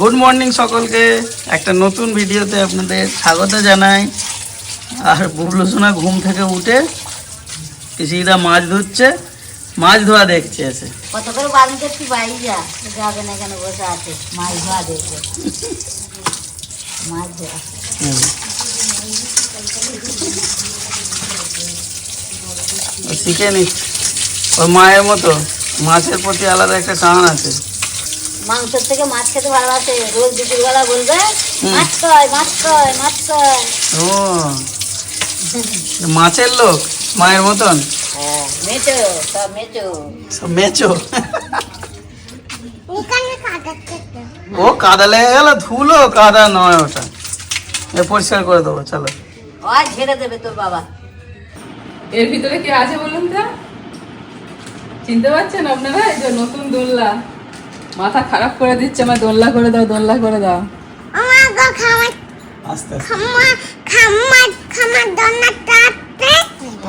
Good morning সকলকে। একটা নতুন ভিডিওতে আপনাদের স্বাগত জানাই। আর বুবলু সোনা ঘুম থেকে উঠে পিসিদা মাছ ধুচ্ছে মাছ ধোয়া দেখছে এসে। কত করে বারণ করছি বাড়ি যা। যাবে না কেন বসে আছে। মাছ ধোয়া দেখবে মাছ ধোয়া। ও শিখে নিচ্ছে ওর মায়ের মতো। মাছের প্রতি আলাদা একটা টান আছে। মাংসের থেকে মাছ খেতে ভালোবাসে। রোজ দুপুরবেলা বলবে। মাছ কয় মাছ কয় মাছ কয় ও। মাছের লোক মায়ের মতন? হ্যাঁ মেচো সব মেচো। সব মেচো? ও কাদা লেগে গেল ধুলো কাদা নয় ওটা। এ পরিষ্কার করে দেবো চলো। আর ঝেড়ে দেবে তোর বাবা। এর ভিতরে কে আছে বলুন তো? চিনতে পারছেন আপনারা? এই যে নতুন দোলনা। মাথা খারাপ করে দিচ্ছে আমার দোলনা করে দাও দোলনা করে দাও। আস্তে আস্তে।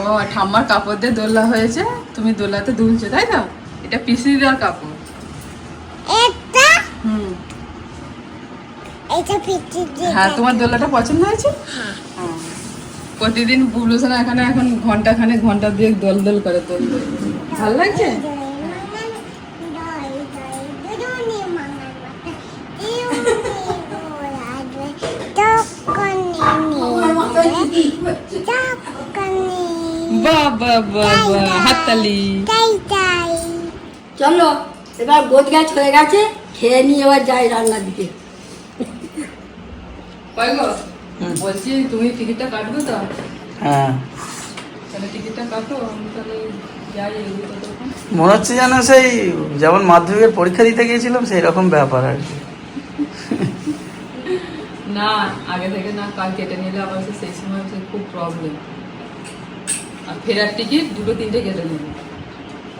ও ঠাম্মার কাপড় দিয়ে দোলনা হয়েছে তুমি দোলাতে দুলছো তাই তো? এটা পিসি দেওয়ার কাপড় হুম। হ্যাঁ তোমার দোলনাটা পছন্দ হয়েছে? হ্যাঁ। প্রতিদিন বুবলুসন এখানে এখন ঘণ্টা খানে ঘণ্টা দিয়ে দোল দোল করে দোল দোল। ভালো লাগছে? বাহ বাহ বাহ বাহ হাততালি চলো এবার গোদ গাছ হয়ে গেছে খেয়ে নিয়ে এবার যাই রান্নার দিকে। বলছি তুমি টিকিটটা কাটবে তো? হ্যাঁ। তাহলে টিকিটটা কাটো আমি তাহলে যাই এগুলো তো তখন মনে হচ্ছে যেন সেই যেমন মাধ্যমিকের পরীক্ষা দিতে গিয়েছিলাম সেই রকম ব্যাপার আর কি। না আগে থেকে না কাল কেটে নিলে আবার সেই সময় হচ্ছে খুব প্রবলেম আর ফেরার টিকিট দুটো তিনটে কেটে নেবে।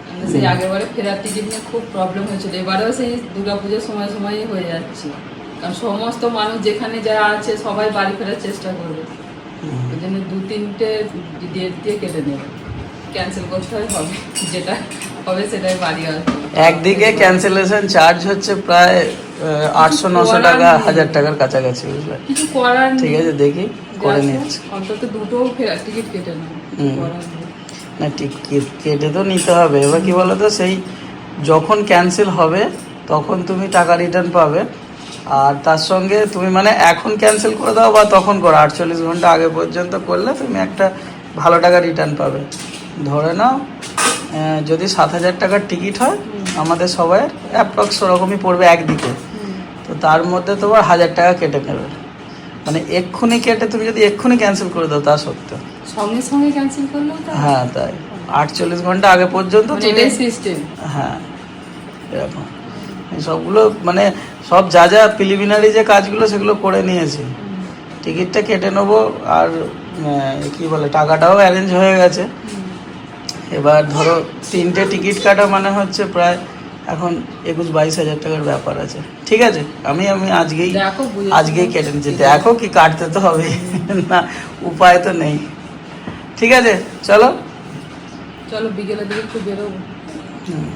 আমাদের সেই আগেরবারে ফেরার টিকিট নিয়ে খুব প্রবলেম হয়েছিল। এবারেও সেই দুর্গাপুজোর সময় সময়ই হয়ে যাচ্ছে। কারণ সমস্ত মানুষ যেখানে যারা আছে সবাই বাড়ি ফেরার চেষ্টা করবে। ওই জন্য দু তিনটে ডেট দিয়ে কেটে নেবে। ক্যান্সেল করতে হয় হবে। যেটা হবে সেটাই বাড়ি আসবে। একদিকে ক্যান্সেলেশন চার্জ হচ্ছে প্রায় আটশো নশো টাকা হাজার টাকার কাছাকাছি বুঝলে? কিছু করার ঠিক আছে দেখি করে নিচ্ছি। অন্তত দুটো টিকিট কেটে। না টিকিট কেটে তো নিতে হবে। এবার কি বলতো সেই যখন ক্যান্সেল হবে তখন তুমি টাকা রিটার্ন পাবে। আর তার সঙ্গে তুমি মানে এখন ক্যান্সেল করে দাও বা তখন করো। আটচল্লিশ ঘণ্টা আগে পর্যন্ত করলে তুমি একটা ভালো টাকা রিটার্ন পাবে। ধরে নাও যদি সাত হাজার টাকার টিকিট হয় আমাদের সবাই অ্যাপ্রক্স ওরকমই পড়বে একদিকে। তো তার মধ্যে তোমার হাজার টাকা কেটে নেবে। মানে এক্ষুনি কেটে তুমি যদি এক্ষুনি ক্যান্সেল করে দাও তা সত্ত্বেও। সঙ্গে সঙ্গে ক্যান্সেল করলেও হ্যাঁ তাই। আটচল্লিশ ঘণ্টা আগে পর্যন্ত মানে সিস্টেম হ্যাঁ এরকম। সবগুলো মানে সব যা যা প্রিলিমিনারি যে কাজগুলো সেগুলো করে নিয়েছি। টিকিটটা কেটে নেব আর কি বলে টাকাটাও অ্যারেঞ্জ হয়ে গেছে। এবার ধরো তিনটে টিকিট কাটা মানে হচ্ছে প্রায় এখন একুশ বাইশ হাজার টাকার ব্যাপার আছে। ঠিক আছে? আমি আমি আজকেই আজকেই কেটে নিচ্ছি। দেখো কি কাটতে তো হবে। না উপায় তো নেই। ঠিক আছে? চলো। চলো বিকেলের দিকে একটু বেরোবো।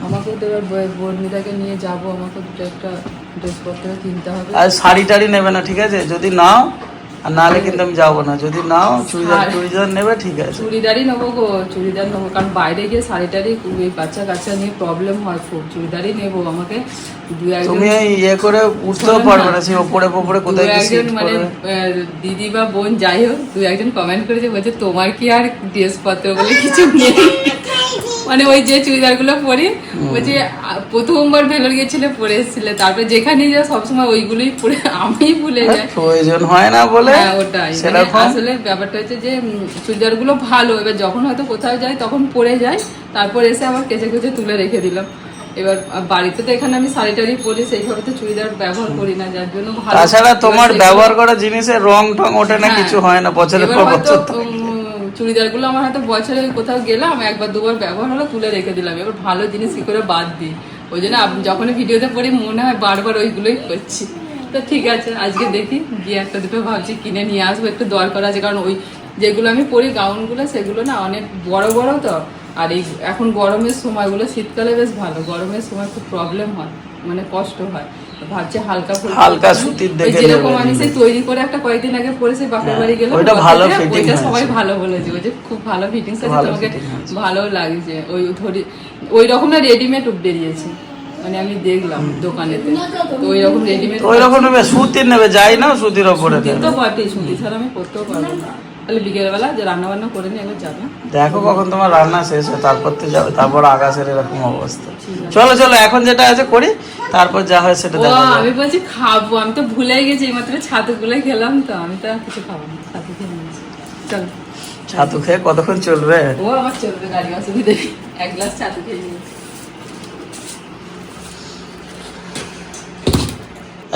আমাকেও তো এবার ব- বর্ণিতাকে নিয়ে যাব। আমাকে দুটো একটা ড্রেসপত্র কিনতে হবে। আর শাড়ি টাড়ি নেবে না ঠিক আছে? যদি নাও আর নাহলে কিন্তু আমি যাব না। যদি নাও চুড়িদার চুড়িদার নেবে ঠিক আছে। চুড়িদারই নেব গো চুড়িদার নেব। কারণ বাইরে গিয়ে শাড়ি টাড়ি বাচ্চা কাচ্চা নিয়ে প্রবলেম হয় খুব। চুড়িদারই নেব আমাকে। তুমি ইয়ে করে উঠতেও পারবে না। সেই ওপরে ওপরে কোথায় একজন মানে দিদি বা বোন যাই হোক দু একজন কমেন্ট করেছে বলছে তোমার কি আর ড্রেসপত্র বলে কিছু নেই? মানে ওই যে চুড়িদারগুলো পরি ওই যে প্রথমবার ভেলোর গেছিলে পরে এসেছিলে তারপরে যেখানে যা সবসময় ওইগুলোই পরে আমি ভুলে যাই। প্রয়োজন হয় না বলে হ্যাঁ ওটাই। মানে আসলে ব্যাপারটা হচ্ছে যে চুড়িদারগুলো ভালো। এবার যখন হয়তো কোথাও যাই তখন পরে যাই। তারপর এসে আবার কেচে কেচে তুলে রেখে দিলাম। এবার বাড়িতে তো এখানে আমি শাড়ি টাড়ি পরি সেইভাবে তো চুড়িদার ব্যবহার করি না। যার জন্য তাছাড়া তোমার ব্যবহার করা জিনিসের রং টং ওঠে না হ্যাঁ। কিছু হয় না বছরের পর বছর চুড়িদারগুলো আমার হয়তো বছরে কোথাও গেলাম একবার দুবার ব্যবহার হলো, তুলে রেখে দিলাম। এবার ভালো জিনিস কি করে বাদ দিই? ওই জন্য যখনই ভিডিওতে পড়ি, মনে হয় বারবার ওইগুলোই করছি। তো ঠিক আছে, আজকে দেখি, গিয়ে একটা দুটো ভাবছি কিনে নিয়ে আসব, একটু দরকার আছে, কারণ ওই যেগুলো আমি পরি গাউনগুলো, সেগুলো না অনেক বড় বড় তো। আর এই এখন গরমের সময়গুলো, শীতকালে বেশ ভালো, গরমের সময় খুব প্রবলেম হয় মানে কষ্ট হয়। ভাবছে হালকা হালকা সুতির দেখে যেরকম আমি সেই তৈরি করে একটা কয়েকদিন আগে পরেছি বাপের হ্যাঁ, বাড়ি গেলাম ওইটা ভালো বাড়ি, fitting সবাই ভালো বলেছে যে খুব ভালো ফিটিংস আছে তোমাকে ভালো লাগছে। ওই ধরি ওই রকম না রেডিমেড বেরিয়েছে মানে আমি দেখলাম দোকানেতে। তো ওই রকম রেডিমেড ওই রকম নেবে সুতির নেবে যাই না সুতির ওপরে তো সুতি ছাড়া আমি করতেও পারব না। তাহলে বিকেলবেলা যে রান্না বান্না করে নিয়ে একবার যাবে। দেখো কখন তোমার রান্না শেষ হয় তারপর তো যাবে তারপর আকাশের এরকম অবস্থা। চলো চলো এখন যেটা আছে করি তারপর যা হয় সেটা দেখা যাবে আমি বলছি খাব আমি তো ভুলেই গেছি এইমাত্র ছাতু গুলাই খেলাম তো আমি তো কিছু খাব না ছাতু খেয়ে নিয়েছি। চলো। ছাতু খেয়ে কতক্ষণ চলবে? ও আমার চলবে গাড়ি অসুবিধে এক গ্লাস ছাতু খেয়ে নিয়েছি।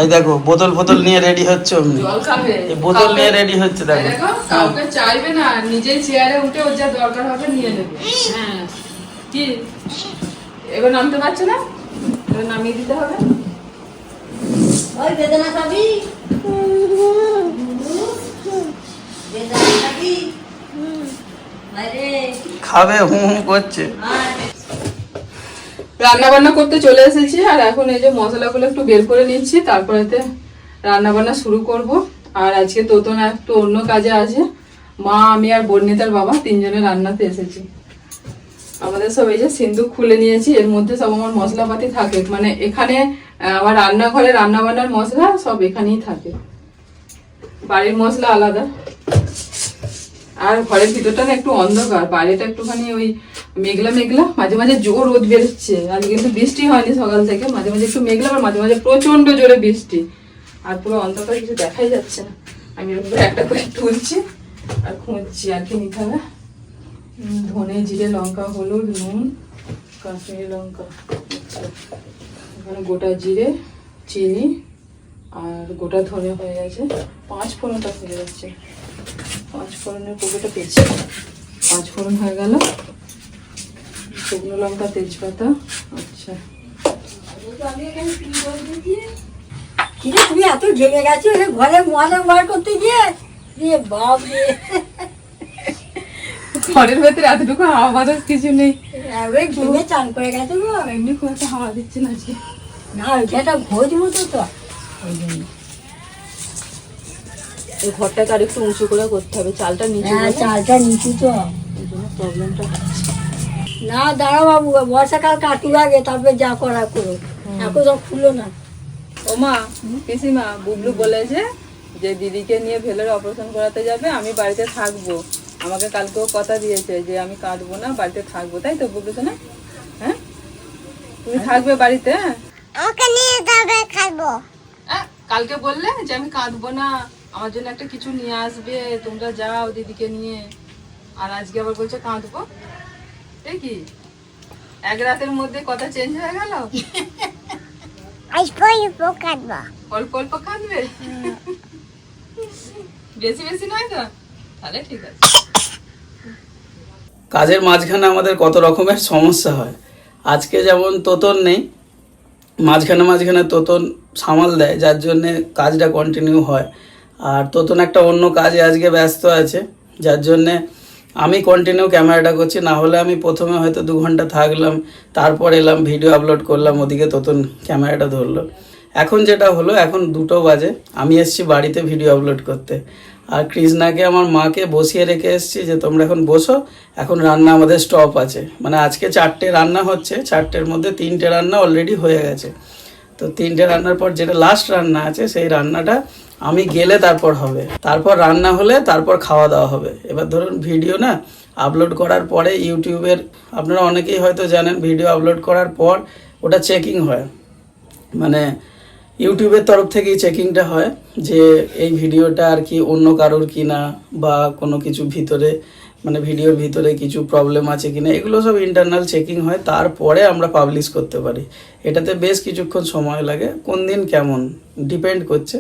এই দেখো বোতল ফোতল নিয়ে রেডি হচ্ছে অমনি। জল খাবে এই বোতল নিয়ে রেডি হচ্ছে দেখো কাউকে চাইবে না নিজেই চেয়ারে উঠে ওর যা দরকার হবে নিয়ে নেবে। হ্যাঁ। কি? এবার নামতে পারছে না? নামিয়ে দিতে হবে। ওই বেদনা খাবি বেদনা খাবি খাবে হুম হুম করছে। রান্না বান্না করতে চলে এসেছি আর এখন এই যে মশলাগুলো একটু বের করে নিচ্ছি তারপরেতে রান্না বান্না শুরু করব। আর আজকে তোতন একটু অন্য কাজে আছে। মা আমি আর বর্ণিতার বাবা তিনজনে রান্নাতে এসেছি। আমাদের সব এই যে সিন্ধুক খুলে নিয়েছি, এর মধ্যে সব আমার মশলাপাতি থাকে। মানে এখানে আমার রান্নাঘরে রান্না বান্নার মশলা সব এখানেই থাকে। বাড়ির মশলা আলাদা। আর ঘরের ভিতরটা না একটু অন্ধকার, বাইরেটা একটুখানি ওই মেঘলা মেঘলা, মাঝে মাঝে জোর রোদ বেরোচ্ছে। আজ কিন্তু বৃষ্টি হয়নি সকাল থেকে, মাঝে মাঝে একটু মেঘলা আর মাঝে মাঝে প্রচণ্ড জোরে বৃষ্টি। আর পুরো অন্ধকার, কিছু দেখাই যাচ্ছে না। আমি একটা করে তুলছি আর খুঁজছি আর কি নিতে হবে। ধনে, জিরে, লঙ্কা, হলুদ, নুন, কাশ্মীরি লঙ্কা আচ্ছা। এখানে গোটা জিরে, চিনি আর গোটা ধনে হয়ে গেছে। পাঁচ ফোড়নটা হয়ে যাচ্ছে। পাঁচ ফোড়নের পুকুরটা পেয়েছি পাঁচ ফোড়ন হয়ে গেল। শুকনো লঙ্কা, তেজপাতা আচ্ছা। তুমি এত ঘেমে গেছো? ঘরে মজা বার করতে গিয়ে? বাপ ঘরের ভেতরে এতটুকু হাওয়া বাতাস কিছু নেই। চান করে গেছে গো। এমনি খুব একটা হাওয়া দিচ্ছে না আজকে না ওইটা একটা ভোজ মতো তো। ওই জন্য। এই ঘরটাকে আর একটু উঁচু করে করতে হবে চালটা নিচে হ্যাঁ চালটা নিচু তো। প্রবলেমটা না দাঁড়া বাবু বর্ষাকাল কাটুক আগে তারপরে যা করা করো এখন তো খুলো না। ও মা পিসিমা বুবলু বলেছে যে দিদিকে নিয়ে ভেলোরে অপারেশন করাতে যাবে আমি বাড়িতে থাকব। আমাকে কালকেও কথা দিয়েছে যে আমি কাঁদবো না বাড়িতে থাকব তাই তো তো না? হ্যাঁ? তুমি থাকবে বাড়িতে? আমাকে নিয়ে যাবে খাব কালকে বললে যে আমি কাঁদবো না আমার জন্য একটা কিছু নিয়ে আসবে তোমরা যাও দিদিকে নিয়ে। আর আজকে আবার বলছে কাঁদবো। এই কি? এক রাতের মধ্যে কথা চেঞ্জ হয়ে গেল? অল্প অল্প কাঁদবে। বেশি বেশি নয় তো? ঠিক আছে। কাজের মাঝখানে আমাদের কত রকমের সমস্যা হয়। আজকে যেমন তোতন নেই, মাঝখানে মাঝখানে তোতন সামাল দেয়, যার জন্যে কাজটা কন্টিনিউ হয়। আর তোতন একটা অন্য কাজে আজকে ব্যস্ত আছে, যার জন্যে আমি কন্টিনিউ ক্যামেরাটা করছি, না হলে আমি প্রথমে হয়তো দু ঘণ্টা থাকলাম, তারপর এলাম ভিডিও আপলোড করলাম, ওদিকে তোতন ক্যামেরাটা ধরলো। এখন যেটা হলো, এখন দুটো বাজে, আমি এসছি বাড়িতে ভিডিও আপলোড করতে। আর কৃষ্ণাকে আমার মাকে বসিয়ে রেখে এসেছি যে তোমরা এখন বসো, এখন রান্না আমাদের স্টপ আছে। মানে আজকে চারটে রান্না হচ্ছে, চারটের মধ্যে তিনটে রান্না অলরেডি হয়ে গেছে। তো তিনটে রান্নার পর যেটা লাস্ট রান্না আছে, সেই রান্নাটা আমি গেলে তারপর হবে। তারপর রান্না হলে তারপর খাওয়া দাওয়া হবে। এবার ধরুন ভিডিও না আপলোড করার পরে ইউটিউবের আপনারা অনেকেই হয়তো জানেন ভিডিও আপলোড করার পর ওটা চেকিং হয়। মানে ইউটিউবের তরফ থেকেই চেকিংটা হয় যে এই ভিডিওটা আর কি অন্য কারোর কিনা বা কোনো কিছু ভিতরে মানে ভিডিওর ভিতরে কিছু প্রবলেম আছে কিনা, এগুলো সব ইন্টারনাল চেকিং হয়। তারপরে আমরা পাবলিশ করতে পারি। এটাতে বেশ কিছুক্ষণ সময় লাগে। কোন দিন কেমন ডিপেন্ড করছে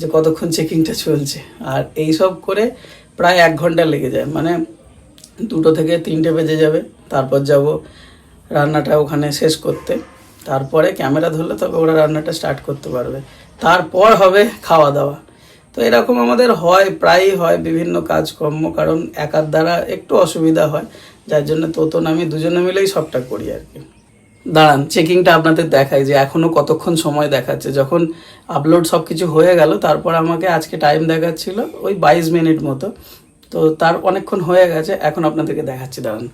যে কতক্ষণ চেকিংটা চলছে। আর এই সব করে প্রায় এক ঘণ্টা লেগে যায়। মানে দুটো থেকে তিনটে বেজে যাবে। তারপর যাব রান্নাটা ওখানে শেষ করতে। তারপরে ক্যামেরা ধরলে তবে ওরা রান্নাটা স্টার্ট করতে পারবে। তারপর হবে খাওয়া দাওয়া তো এরকম আমাদের হয়, প্রায়ই হয় বিভিন্ন কাজকর্ম, কারণ একার দ্বারা একটু অসুবিধা হয়। যার জন্য তোতন আমি দুজনে মিলেই সবটা করি আর কি। দাঁড়ান চেকিংটা আপনাদের দেখায় যে এখনও কতক্ষণ সময় দেখাচ্ছে। যখন আপলোড সব কিছু হয়ে গেল, তারপর আমাকে আজকে টাইম দেখাচ্ছিল ওই বাইশ মিনিট মতো। তো তার অনেকক্ষণ হয়ে গেছে, এখন আপনাদেরকে দেখাচ্ছি, দাঁড়ান।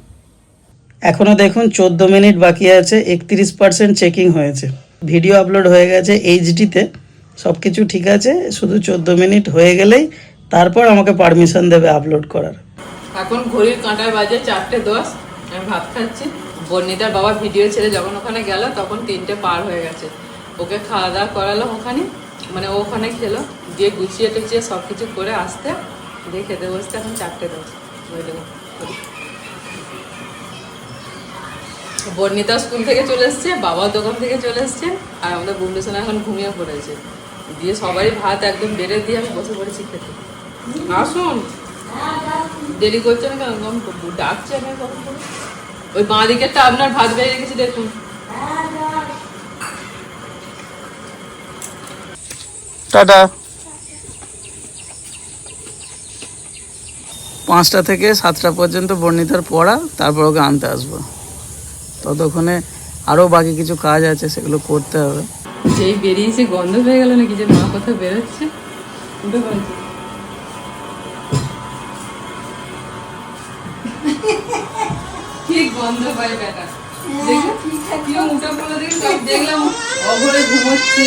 এখনও দেখুন চোদ্দ মিনিট বাকি আছে, একত্রিশ পার্সেন্ট চেকিং হয়েছে। ভিডিও আপলোড হয়ে গেছে এইচডিতে সব কিছু ঠিক আছে, শুধু চোদ্দ মিনিট হয়ে গেলেই তারপর আমাকে পারমিশন দেবে আপলোড করার। এখন ঘড়ির কাঁটায় বাজে চারটে দশ, আমি ভাত খাচ্ছি। বর্ণিতার বাবা ভিডিও ছেড়ে যখন ওখানে গেল, তখন তিনটে পার হয়ে গেছে। ওকে খাওয়া দাওয়া করালো ওখানে মানে ওখানে খেলো। দিয়ে গুছিয়ে টুচিয়ে সব কিছু করে আসতে দিয়ে খেতে বসতে এখন চারটে দশ। বর্ণিতা স্কুল থেকে চলে এসছে বাবার দোকান থেকে চলে এসছে, আর আমাদের সোনা এখন ঘুমিয়ে পড়েছে। দিয়ে সবারই ভাত একদম বেড়ে দিয়ে আমি বসে পড়েছি খেতে। আসুন দেরি করছে না কেন? ডাকছে আমি। ওই বাঁ দিকেরটা আপনার ভাত বেড়ে রেখেছি দেখুন। টাটা। পাঁচটা থেকে সাতটা পর্যন্ত বর্ণিতার পড়া, তারপর ওকে আনতে আসব। ততক্ষণে আরও বাকি কিছু কাজ আছে সেগুলো করতে হবে। যেই বেরিয়েছে গন্ধ হয়ে গেল নাকি যে মা কোথাও বেরোচ্ছে? উঠে পড়েছে গন্ধ পাই বেটা? দেখলাম ঘুমোচ্ছে।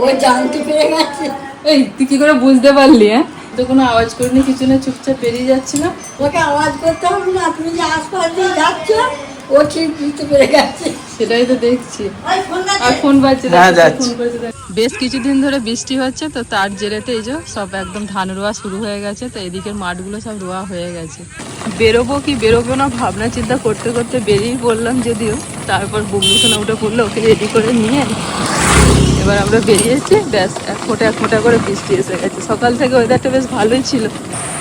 ও জানতে পেরে গেছে। এই তুই কি করে বুঝতে পারলি হ্যাঁ? তো কোনো আওয়াজ করিনি কিছু না চুপচাপ বেরিয়ে যাচ্ছিল ওকে আওয়াজ করতে হবে না তুমি যে আশপাশ দিয়ে যাচ্ছ ও ঠিক বুঝতে পেরে গেছে। সেটাই তো দেখছি। আর ফোন বাজছে হ্যাঁ, বেশ কিছুদিন ধরে বৃষ্টি হচ্ছে তো তার জেরেতে এই যে সব একদম ধান রোয়া শুরু হয়ে গেছে তো এদিকের মাঠগুলো সব রোয়া হয়ে গেছে। বেরোবো কি বেরোবো না ভাবনা চিন্তা করতে করতে বেরিয়ে পড়লাম যদিও তারপর বুবলুসোনা উঠে পড়ল ওকে রেডি করে নিয়ে এবার আমরা বেরিয়েছি ব্যাস, এক ফোঁটা এক ফোঁটা করে বৃষ্টি এসে গেছে। সকাল থেকে ওয়েদারটা বেশ ভালোই ছিল।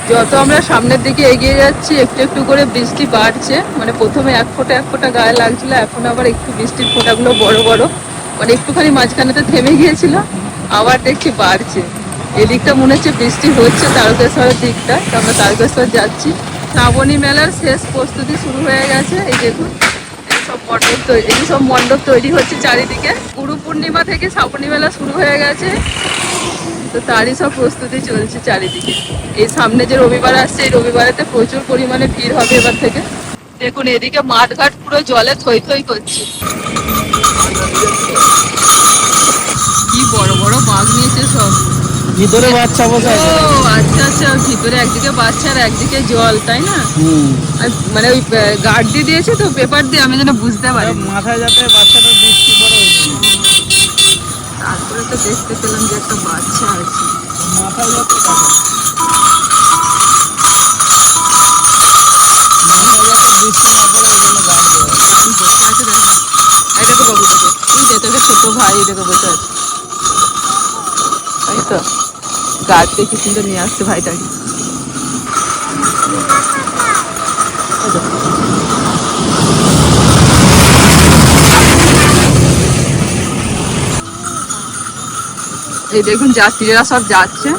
যত আমরা সামনের দিকে এগিয়ে যাচ্ছি, একটু একটু করে বৃষ্টি বাড়ছে। মানে প্রথমে এক ফোঁটা এক ফোঁটা গায়ে লাগছিল, এখন আবার একটু বৃষ্টির ফোঁটাগুলো বড় বড়। মানে একটুখানি মাঝখানেতে থেমে গিয়েছিল, আবার দেখছি বাড়ছে। এদিকটা মনে হচ্ছে বৃষ্টি হচ্ছে তারকেশ্বরের দিকটা। তো আমরা তারকেশ্বর যাচ্ছি। শ্রাবণী মেলার শেষ প্রস্তুতি শুরু হয়ে গেছে। এই দেখুন সব মণ্ডপ তৈরি সব মণ্ডপ তৈরি হচ্ছে চারিদিকে। গুরু পূর্ণিমা থেকে শ্রাবণী মেলা শুরু হয়ে গেছে। তো তারই সব প্রস্তুতি চলছে চারিদিকে। এই সামনে যে রবিবার আসছে, এই রবিবারেতে প্রচুর পরিমাণে ভিড় হবে এবার থেকে। দেখুন, এদিকে মাঠঘাট পুরো জলে থই থই করছে। কি বড় বড় বাঘ নিয়েছে সব। ভিতরে বাচ্চা বসে ও আচ্ছা আচ্ছা ভিতরে একদিকে বাচ্চা আর একদিকে জল তাই না? মানে ওই গার্ড দিয়ে দিয়েছে তো পেপার দিয়ে আমি যেন বুঝতে পারি মাথায় যাতে বাচ্চাটা বৃষ্টি পড়ে। তারপরে তো দেখতে পেলাম যে একটা বাচ্চা আছে। মাথায় যাতে বসে আছে দেখো। ছোট ভাই দেখো বসে আছে। তাই তো? গাছ দেখে কিন্তু নিয়ে আসছে ভাইটাকে। এই দেখুন যাত্রীরা সব যাচ্ছে।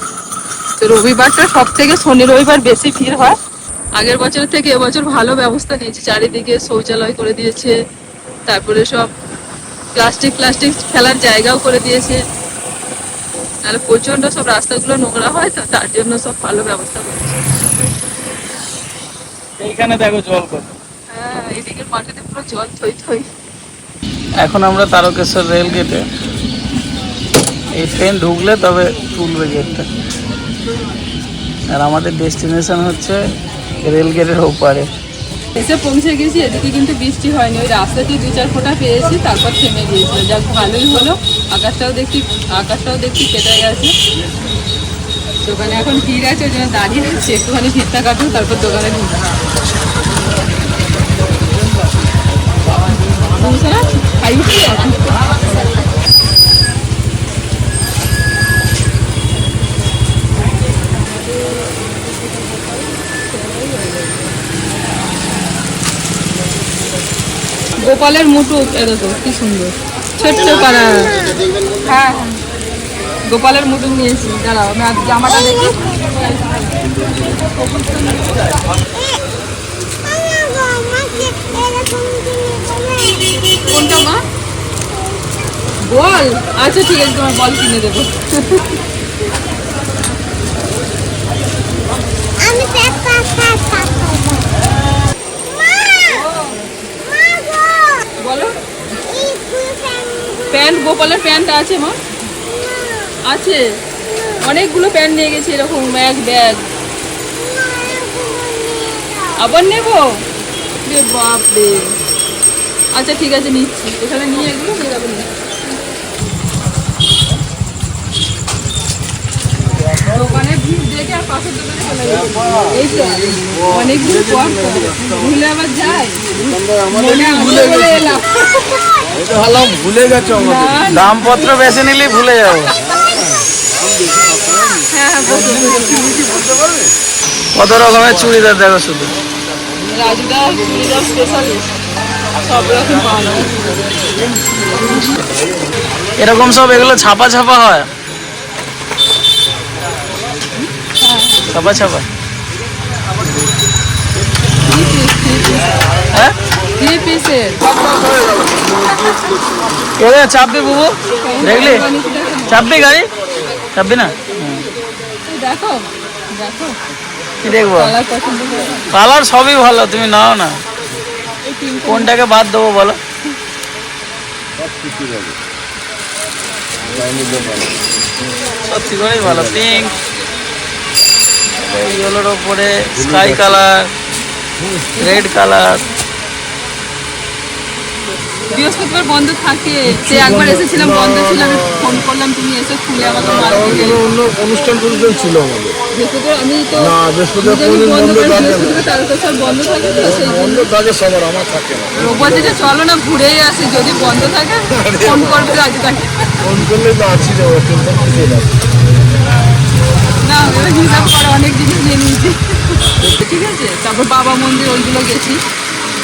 তো রবিবারটা সব থেকে শনি রবিবার বেশি ভিড় হয়। আগের বছর থেকে এবছর ভালো ব্যবস্থা নিয়েছে। চারিদিকে শৌচালয় করে দিয়েছে। তারপরে সব প্লাস্টিক প্লাস্টিক ফেলার জায়গাও করে দিয়েছে। তাহলে প্রচণ্ড সব রাস্তাগুলো নোংরা হয় তো তার জন্য সব ভালো ব্যবস্থা করছে। এইখানে দেখো জল কত। হ্যাঁ এদিকের মাটিতে পুরো জল থই থই। এখন আমরা তারকেশ্বর রেল গেটে এই ট্রেন ঢুকলে তবে তুলবে গেটটা আর আমাদের ডেস্টিনেশন হচ্ছে রেল গেটের ওপারে। এসে পৌঁছে গেছি, এদিকে কিন্তু বৃষ্টি হয়নি। ওই রাস্তাতে দু চার ফোঁটা পেয়েছি, তারপর থেমে গিয়েছিল যাক, ভালোই হলো। আকাশটাও দেখছি আকাশটাও দেখছি কেটে গেছে। দোকানে এখন ভিড় আছে, ওই জন্য দাঁড়িয়ে আছে। একটুখানি ভিড়টা কাটবো তারপর দোকানে ঢুকবো? খাই গোপালের মুটু তো কি সুন্দর। ছোট্ট পাড়া। হ্যাঁ হ্যাঁ। গোপালের মুটু নিয়েছি, দাঁড়াও, আমি জামাটা দেখি। এরকম কোনটা, মা? বল। আচ্ছা ঠিক আছে, তোমার বল কিনে দেবো। আমি পেপার খাই খাব মা মা গো বলো এই ফুল ফ্যান প্যান্ট গোপালের প্যান্ট আছে মা? আছে? অনেকগুলো প্যান্ট নিয়ে গেছি এরকম ব্যাগ ব্যাগ। আবার নেব? রে বাপরে। আচ্ছা ঠিক আছে নিচ্ছি। এখানে নিয়ে এগুলো নিয়ে যাব দোকানে ভিড় দেখে আর পাশের দোকানে চলে এই তো তো। ভুলে আবার যায়? মনে বলে এলাম। ভুলে গেছো। দামপত্র বেশি নিলেই ভুলে যাব। হ্যাঁ হ্যাঁ। কত রকমের চুড়িদার দেখো শুধু। এরকম সব এগুলো ছাপা ছাপা হয়? ছাপা ছাপা। হ্যাঁ? এরে চাপবি বুবু। দেখলি? চাপবি গাড়ি। চাপবি না? দেখো দেখো। কি দেখব? কালার সবই ভালো তুমি নাও না। কোনটাকে বাদ দেবো বলো? সত্যি করেই ভালো পিঙ্ক ইয়েলোর ওপরে স্কাই কালার রেড কালার বৃহস্পতিবার বন্ধ থাকে। সে একবার এসেছিলাম বন্ধ ছিল আমি ফোন করলাম তুমি এসে খুলে আমাকে অন্য অনুষ্ঠান ছিল আমাদের। আমি তো না বৃহস্পতিবার যদি বন্ধ বন্ধ থাকে তাহলে তো সব বন্ধ থাকে তো সেই বন্ধ থাকে সবার আমার থাকে না। রোববার থেকে চলো না ঘুরেই আসি যদি বন্ধ থাকে ফোন করবে আজ তাকে ফোন করলে তো আছি যে টেনশন কিছু না। না হিসাব করে অনেক জিনিস নিয়ে নিয়েছি। ঠিক আছে? তারপর বাবা মন্দির ওইগুলো গেছি।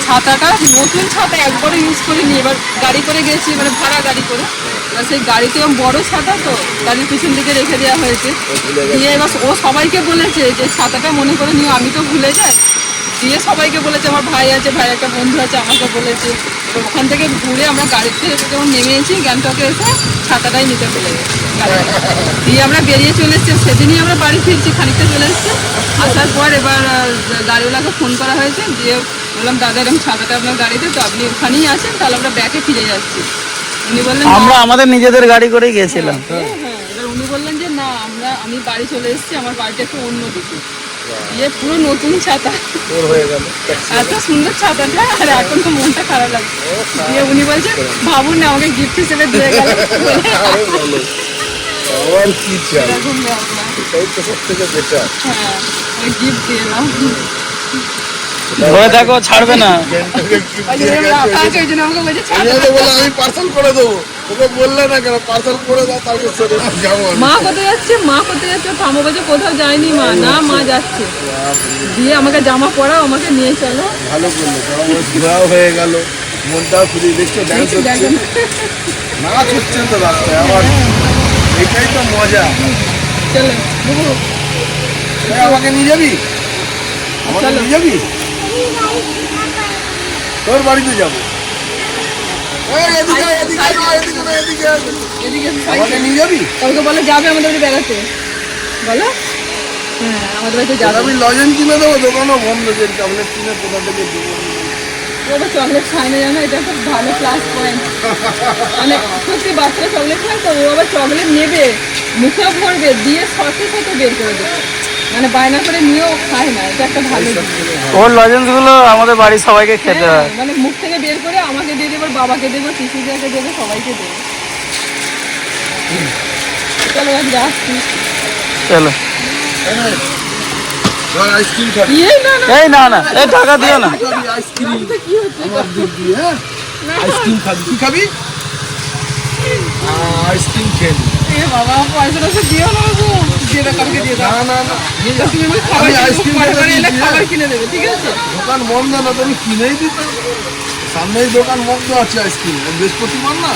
ছাতাটা, নতুন ছাতা একবারও ইউজ করিনি, এবার গাড়ি করে গেছি মানে ভাড়া গাড়ি করে। এবার সেই গাড়িতে বড় ছাতা তো গাড়ির পিছন দিকে রেখে দেওয়া হয়েছে। দিয়ে এবার ও সবাইকে বলেছে যে ছাতাটা মনে করে নিও, আমি তো ভুলে যাই। দিয়ে সবাইকে বলেছে, আমার ভাই আছে, ভাই, একটা বন্ধু আছে, আমাকে বলেছে। ওখান থেকে ঘুরে আমরা গাড়িতে যখন নেমেছি, গ্যাংটকে এসে ছাতাটাই নিতে চলে দিয়ে আমরা বেরিয়ে চলে এসেছি সেদিনই আমরা বাড়ি ফিরছি, খানিকটা চলে এসেছি। আসার পর এবার গাড়িওয়ালাকে ফোন করা হয়েছে, দিয়ে বললাম দাদা এরকম ছাতাটা আপনার গাড়িতে তো আপনি ওখানেই আছেন তাহলে আমরা ব্যাকে ফিরে যাচ্ছি। উনি বললেন আমরা আমাদের নিজেদের গাড়ি করেই গেছিলাম হ্যাঁ হ্যাঁ এবার উনি বললেন যে না আমরা আমি বাড়ি চলে এসেছি আমার বাড়িটা একটু অন্য দিকে। দিয়ে পুরো নতুন ছাতা। হয়ে এত সুন্দর ছাতাটা আর এখন তো মনটা খারাপ লাগছে। দিয়ে উনি বলছে ভাবুন না আমাকে গিফট হিসেবে দিয়ে গেল। আরও ভালো। আমার কি চাই এরকম তো সব থেকে বেটার হ্যাঁ গিফট দিয়ে নাও ধরে থাকো ছাড়বে না। আমি পার্সেল করে দেবো ওকে বললে না কেন পার্সেল করে দাও তারপর চলে যাব আমি। মা কোথায় যাচ্ছে? মা কোথায় যাচ্ছে? থামো বলছে কোথাও যায়নি মা। না মা যাচ্ছে। দিয়ে আমাকে জামা পরাও আমাকে নিয়ে চলো। ভালো করল ঘোরাও হয়ে গেল। মনটাও ফ্রি দেখছ ড্যান্স হচ্ছে নাচ হচ্ছে তো রাস্তায় আবার এটাই তো মজা। চলো আমাকে নিয়ে যাবি? আমাকে নিয়ে যাবি? তোর বাড়িতে যাব। এই, এদিকে আয়, এদিকে আয়, এদিকে আয়, এদিকে আয়। এদিকে। আমাকে নিয়ে যাবি? কালকে বলো যাবে আমাদের বাড়ি বেড়াতে। বলো? হ্যাঁ আমাদের বাড়িতে যাবে। আমি লজেন কিনে দেবো দোকানও বন্ধ যে ট্যাবলেট কিনে কোথা থেকে দেবো? ও চকলেট খায় না জানো? এটা ভালো প্লাস পয়েন্ট মানে সত্যি বাচ্চারা চকলেট খায় তো ও আবার চকলেট নেবে মুখে ভরবে দিয়ে সাথে বের করে দেবে। মানে বায়না করে নিয়েও খায় না এটা একটা ভালো ওর লজেন্সগুলো আমাদের বাড়ির সবাইকে খেতে হ্যাঁ, হয়। মানে মুখ থেকে বের করে আমাকে দিয়ে দেবে বাবাকে দেবো পিসিদেরকে দেবে সবাইকে দেবে। চলো রাখছি। চলো। আইসক্রিম খাবি ইয়ে এই না না এই টাকা দিও না। আইসক্রিম হ্যাঁ খাবি কি খাবি আইসক্রিম খেয়ে বাবা পয়সা টয়সা দিও না দিয়ে দাও কালকে দিয়ে দাও। না না না। তুমি আমাকে খাবার আইসক্রিম পরে খেতে পরে এলে দিয়েছি, খাবার হ্যাঁ। কিনে দেবে ঠিক আছে? দোকান বন্ধ না তুমি কিনেই দিতে সামনেই দোকান বন্ধ আছে আইসক্রিম বৃহস্পতিবার না?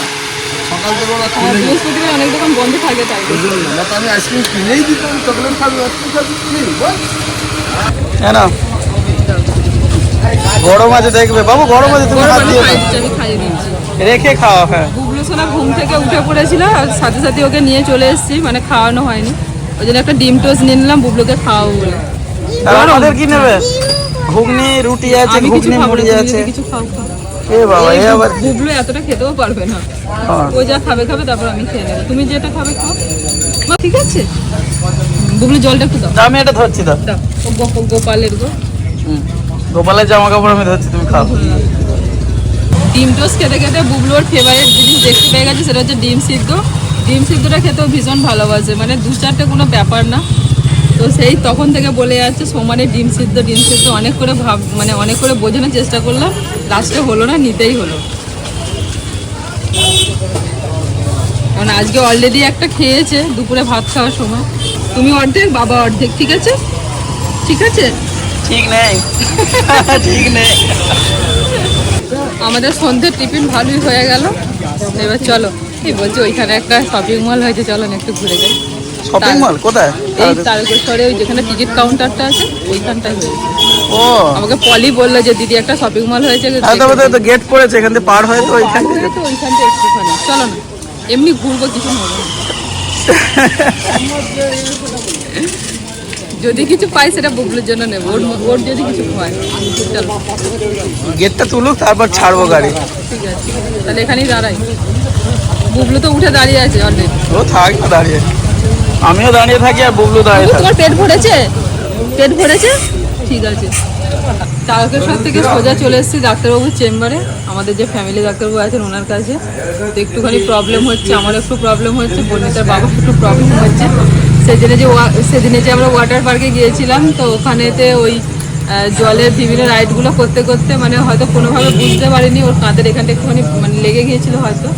সকাল থেকে ওরা খুলে বৃহস্পতিবার অনেক দোকান বন্ধ থাকে তাই। ওই না তো আমি আইসক্রিম কিনেই দিতাম চকলেট খাবি আইসক্রিম খাবি কিনেই বল। হ্যাঁ গরম আছে দেখবে। বাবু গরম আছে তুমি হাত আমি খাইয়ে দিচ্ছি রেখে খাওয়া হ্যাঁ। বুবলু সোনা ঘুম থেকে উঠে পড়েছিল আর সাথে সাথে ওকে নিয়ে চলে এসেছি মানে খাওয়ানো হয়নি। ওই জন্য একটা ডিম টোস্ট নিয়ে নিলাম বুবলুকে খাওয়াবো বলে। আর আমাদের কি নেবে? ঘুগনি রুটি আছে ঘুগনি মুড়ি আছে। কিছু খাও খাও। এ বাবা এ আবার বুবলু এতটা খেতেও পারবে না। হ্যাঁ। ও যা খাবে খাবে তারপর আমি খেয়ে নেব। তুমি যেটা খাবে খাও। মা, ঠিক আছে? বুবলু জলটা একটু দাও। আমি এটা ধরছি দাও। দাও গোপালের গো। গোপালের জামা কাপড় আমি ধরছি তুমি খাও। ডিম টোস্ট খেতে খেতে বুবলুর ফেভারিট জিনিস দেখতে পেয়ে গেছে সেটা হচ্ছে ডিম সিদ্ধ। ডিম সিদ্ধটা খেতেও ভীষণ ভালোবাসে। মানে দু চারটে কোনো ব্যাপার না। তো সেই তখন থেকে বলে যাচ্ছে সমানে ডিম সিদ্ধ ডিম সিদ্ধ অনেক করে ভাব মানে অনেক করে বোঝানোর চেষ্টা করলাম। লাস্টে হলো না নিতেই হলো। কারণ আজকে অলরেডি একটা খেয়েছে দুপুরে ভাত খাওয়ার সময়। তুমি অর্ধেক বাবা অর্ধেক ঠিক আছে? ঠিক আছে? ঠিক নেই। ঠিক নেই। আমাদের সন্ধ্যের টিফিন ভালোই হয়ে গেল। এবার চলো। এই বলছি ওইখানে একটা শপিং মল হয়েছে চলো না একটু ঘুরে যাই। শপিং মল কোথায়? এই তারকেশ্বরে ওই যেখানে টিকিট কাউন্টারটা আছে ওইখানটাই হয়েছে। ও। আমাকে পলি বলল যে দিদি একটা শপিং মল হয়েছে হ্যাঁ তো- গেট পড়েছে এখান থেকে পার হয়ে তো ওইখান থেকে তো একটুখানি। চলো না এমনি ঘুরবো কিছু হবে যদি কিছু পাই সেটা বুবলুর জন্য নেব। ওর ওর যদি কিছু হয় চলো। গেটটা তুলুক তারপর ছাড়বো গাড়ি। ঠিক আছে। তাহলে এখানেই দাঁড়াই। বুবলু তো উঠে দাঁড়িয়ে আছে অলরেডি ও থাক না দাঁড়িয়ে আমিও দাঁড়িয়ে থাকি আর বুবলু দাঁড়িয়ে থাকে। তোমার পেট ভরেছে? পেট ভরেছে? ঠিক আছে। তারকেশ্বর থেকে সোজা চলে এসেছি ডাক্তারবাবুর চেম্বারে। আমাদের যে ফ্যামিলি ডাক্তারবাবু আছেন ওনার কাছে। তো একটুখানি প্রবলেম হচ্ছে আমার একটু প্রবলেম হচ্ছে বর্ণিতার বাবার একটু প্রবলেম হচ্ছে। সেদিনে যে ওয়া- সেদিনে যে আমরা ওয়াটার পার্কে গিয়েছিলাম তো ওখানেতে ওই জলের বিভিন্ন রাইডগুলো করতে করতে মানে হয়তো কোনোভাবে বুঝতে পারিনি, ওর কাঁধের এখানটা একটুখানি মানে লেগে গিয়েছিল হয়তো।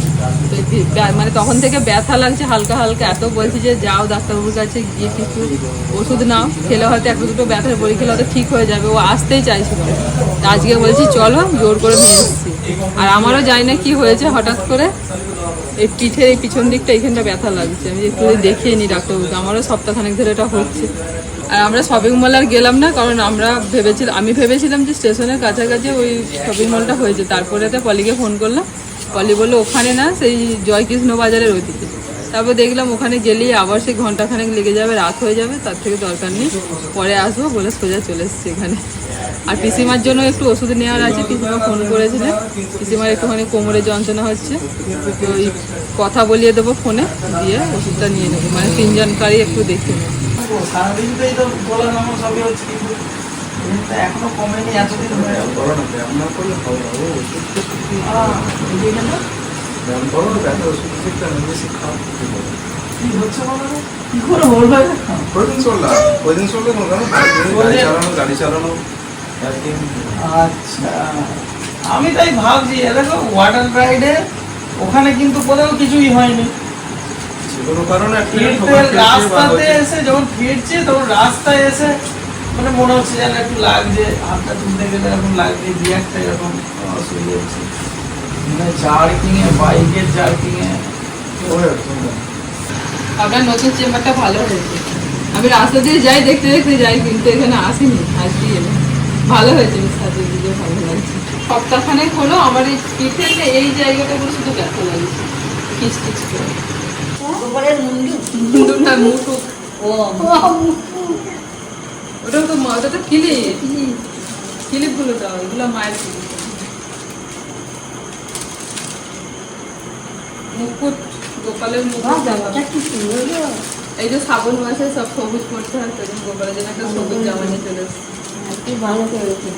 মানে তখন থেকে ব্যথা লাগছে, হালকা হালকা। এত বলছি যে যাও ডাক্তারবাবুর কাছে গিয়ে কিছু ওষুধ নাও, খেলে হয়তো একটা দুটো ব্যথার বড়ি খেলে হয়তো ঠিক হয়ে যাবে, ও আসতেই চাইছিল। আজকে বলছি, চলো জোর করে নিয়ে এসেছি। আর আমারও জানি না কি হয়েছে হঠাৎ করে এই পিঠের এই পিছন দিকটা এখানটা ব্যথা লাগছে। আমি একটু দেখিয়ে নিই ডাক্তারবাবুকে, আমারও সপ্তাহখানেক ধরে এটা হচ্ছে। আর আমরা শপিং মল আর গেলাম না, কারণ আমরা ভেবেছিলাম আমি ভেবেছিলাম যে স্টেশনের কাছাকাছি ওই শপিং মলটা হয়েছে। তারপরে পলিকে ফোন করলাম। পলি বলল, ওখানে না, সেই জয়কৃষ্ণ বাজারের ওইদিকে তারপর দেখলাম ওখানে গেলেই আবার সেই ঘন্টাখানেক লেগে যাবে রাত হয়ে যাবে তার থেকে দরকার নেই। পরে আসব বলে সোজা চলে এসছি এখানে। আর পিসিমার জন্য একটু ওষুধ নেওয়ার আছে পিসিমা ফোন করেছিলেন। পিসিমার একটুখানি কোমরে যন্ত্রণা হচ্ছে। তো ওই কথা বলিয়ে দেবো ফোনে দিয়ে ওষুধটা নিয়ে নেব। মানে তিনজনকারই একটু দেখে নেব। এখনও কমেনি এতদিন হয়ে গেল। করো না ব্যায়াম করলে হবে না ও ওষুধ তো শুধু আহ, এই যে এখানটা ব্যায়াম করো ব্যথা ওষুধ একটা বেশি খাও কি হচ্ছে বলো? কি করে বলব। চললে গাড়ি চালানো। গাড়ি চালানো আচ্ছা। আমি তাই ভাবছি দেখো ওয়াটার রাইডে ওখানে কিন্তু কোথাও কিছুই হয়নি। যে কোনো কারণে রাস্তাতে এসে যখন ফিরছে তখন রাস্তায় এসে মানে মনে হচ্ছে যেন একটু লাগছে। হাতটা তুলতে গেলে এখন লাগছে দু একটা এরকম। অসুবিধা হচ্ছে। মানে বাইকের জার্কিং আপনার নতুন চেম্বারটা ভালো হয়েছে। আমি রাস্তা দিয়ে যাই দেখতে দেখতে যাই কিন্তু এখানে আসিনি আজকে এলাম ভালো হয়েছে সাথে দিকে ভালো লাগছে। সপ্তাহখানেক হলো আমার এই পিঠে এই জায়গাটা পুরো শুধু ব্যথা লাগছে। কিচ কিচ করে। মুন্ডু। না মুটুক ও ওটা তো ওটা তো কিলিপ কিলিপগুলো দাও এগুলো মায়ের মুকুট গোপালের মুকুট দেওয়া। কি সুন্দর। এই যে শ্রাবণ মাসে সব সবুজ পড়ছে আর সেদিন গোপালের জন্য একটা সবুজ জামা নিয়ে চলে এসেছে। হ্যাঁ, ভালো করেছে।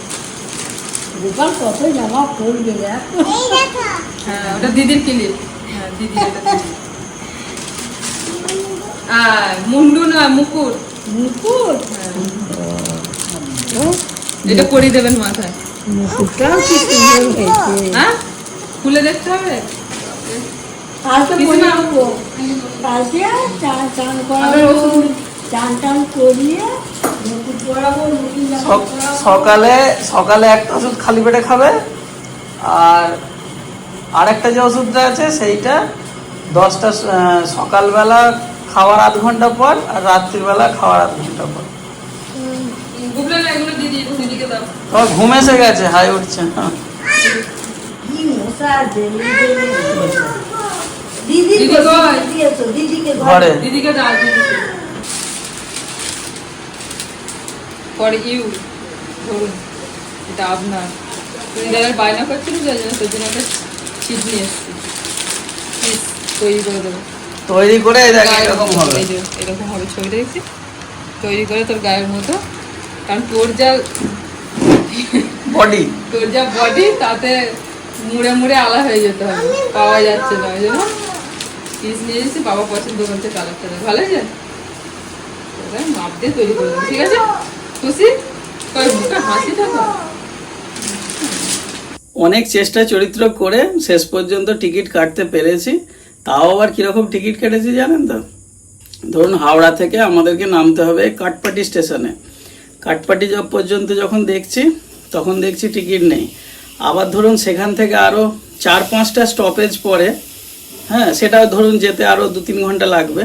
গোপাল কত জামা পরবে দেখ। হ্যাঁ ওটা দিদির ক্লিপ। হ্যাঁ দিদি আর মুন্ডু না মুকুট। মুকুট? এটা পরিয়ে দেবেন মাথায়। মুকুটটাও কি সুন্দর হ্যাঁ খুলে দেখতে হবে? কালকে কালকে চান চান করাবো চান টান করিয়ে সকালে সকালে একটা ওষুধ খালি পেটে খাবে। আর আরেকটা যে ওষুধটা আছে সেইটা দশটা সকালবেলা খাওয়ার আধ ঘণ্টা পর আর রাত্রিবেলা খাওয়ার আধ ঘণ্টা পর। তোমার ঘুম এসে গেছে হাই উঠছে। হ্যাঁ ঘরে। দিদিকে দাও ফর ইউ ধরুন এটা আপনার। তুমি দাদার বায়না করছিল যার জন্য তোর জন্য একটা শীত নিয়ে এসছি। তৈরি করে দেবো। তৈরি করে এই দেখ গায়ের এরকম হবে। এরকম হবে ছবি দেখছি। তৈরি করে তোর গায়ের মতো। কারণ তোর যা বডি তোর যা বডি তাতে মুড়ে মুড়ে আলা হয়ে যেতে হবে। পাওয়া যাচ্ছে না ওই জন্য। পিস নিয়ে এসেছি, বাবা পছন্দ করছে কালারটা ভালো আছে মাপ দিয়ে তৈরি করে দেবো ঠিক আছে? খুশি? হাসি থাকো অনেক চেষ্টা চরিত্র করে শেষ পর্যন্ত টিকিট কাটতে পেরেছি, তাও আবার কীরকম টিকিট কেটেছি জানেন তো? ধরুন হাওড়া থেকে আমাদেরকে নামতে হবে কাটপাটি স্টেশনে। কাটপাটি পর্যন্ত যখন দেখছি, তখন দেখছি টিকিট নেই। আবার ধরুন সেখান থেকে আরও চার পাঁচটা স্টপেজ পরে হ্যাঁ সেটাও ধরুন যেতে আরও দু তিন ঘণ্টা লাগবে।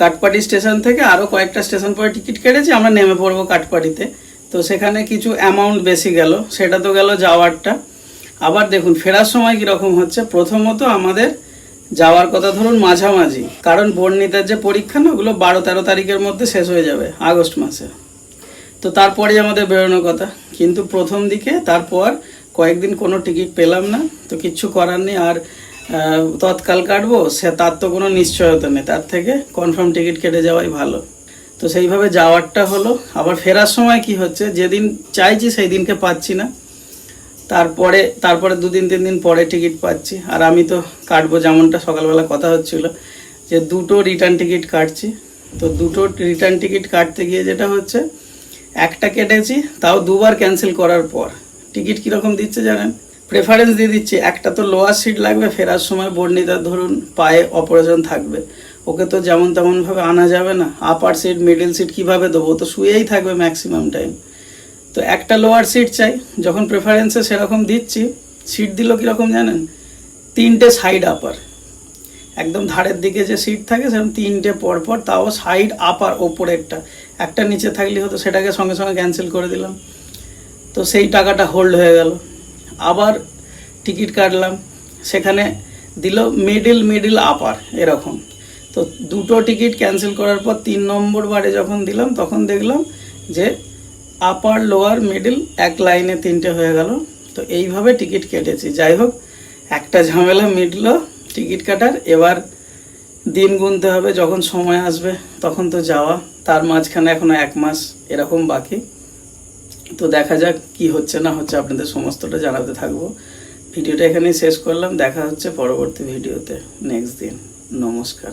কাটপাটি স্টেশন থেকে আরও কয়েকটা স্টেশন পরে টিকিট কেটেছি, আমরা নেমে পড়ব কাটপাটিতে তো সেখানে কিছু অ্যামাউন্ট বেশি গেল, সেটা তো গেল যাওয়ারটা। আবার দেখুন, ফেরার সময় কীরকম হচ্ছে? প্রথমত আমাদের যাওয়ার কথা ধরুন মাঝামাঝি, কারণ বর্ণিতার যে পরীক্ষা না, ওগুলো বারো তেরো তারিখের মধ্যে শেষ হয়ে যাবে, আগস্ট মাসে। তো তারপরেই আমাদের বেরোনোর কথা। কিন্তু প্রথম দিকে তারপর কয়েকদিন কোনো টিকিট পেলাম না, তো কিচ্ছু করার নেই। আর তৎকাল কাটবো, সে তার তো কোনো নিশ্চয়তা নেই। তার থেকে কনফার্ম টিকিট কেটে যাওয়াই ভালো। তো সেইভাবে যাওয়ারটা হলো। আবার ফেরার সময় কি হচ্ছে, যেদিন চাইছি সেই দিনকে পাচ্ছি না। তারপরে তারপরে দুদিন, তিন দিন পরে টিকিট পাচ্ছি। আর আমি তো কাটবো যেমনটা সকালবেলা কথা হচ্ছিল, যে দুটো রিটার্ন টিকিট কাটছি। তো দুটো রিটার্ন টিকিট কাটতে গিয়ে যেটা হচ্ছে, একটা কেটেছি, তাও দুবার ক্যান্সেল করার পর। টিকিট কীরকম দিচ্ছে জানেন? প্রেফারেন্স দিয়ে দিচ্ছি, একটা তো লোয়ার সিট লাগবে, ফেরার সময় বর্ণিতার ধরুন পায়ে অপারেশন থাকবে। ওকে তো যেমন তেমনভাবে আনা যাবে না আপার সিট মিডল সিট কীভাবে দেবো? তো শুয়েই থাকবে ম্যাক্সিমাম টাইম তো একটা লোয়ার সিট চাই, যখন প্রেফারেন্সে সেরকম দিচ্ছি সিট দিল কীরকম জানেন? তিনটে সাইড আপার একদম ধারের দিকে যে সিট থাকে, সেরকম তিনটে পরপর, তাও সাইড আপার ওপরেরটা একটা। নিচে থাকলে হতো, সেটাকে সঙ্গে সঙ্গে ক্যান্সেল করে দিলাম। তো সেই টাকাটা হোল্ড হয়ে গেল। আবার টিকিট কাটলাম। সেখানে দিল মিডিল মিডিল আপার এরকম। তো দুটো টিকিট ক্যান্সেল করার পর তিন নম্বর বারে যখন দিলাম, তখন দেখলাম যে আপার লোয়ার মিডিল এক লাইনে তিনটে হয়ে গেল। তো এইভাবে টিকিট কেটেছি। যাই হোক, একটা ঝামেলা মিটলো টিকিট কাটার। এবার দিন গুনতে হবে, যখন সময় আসবে, তখন তো যাওয়া। তার মাঝখানে এখনও এক মাস, এরকম বাকি। তো দেখা যাক কি হচ্ছে না হচ্ছে আপনাদের সমস্তটা জানাতে থাকব। ভিডিওটা এখানেই শেষ করলাম। দেখা হচ্ছে পরবর্তী ভিডিওতে। নেক্সট দিন। নমস্কার।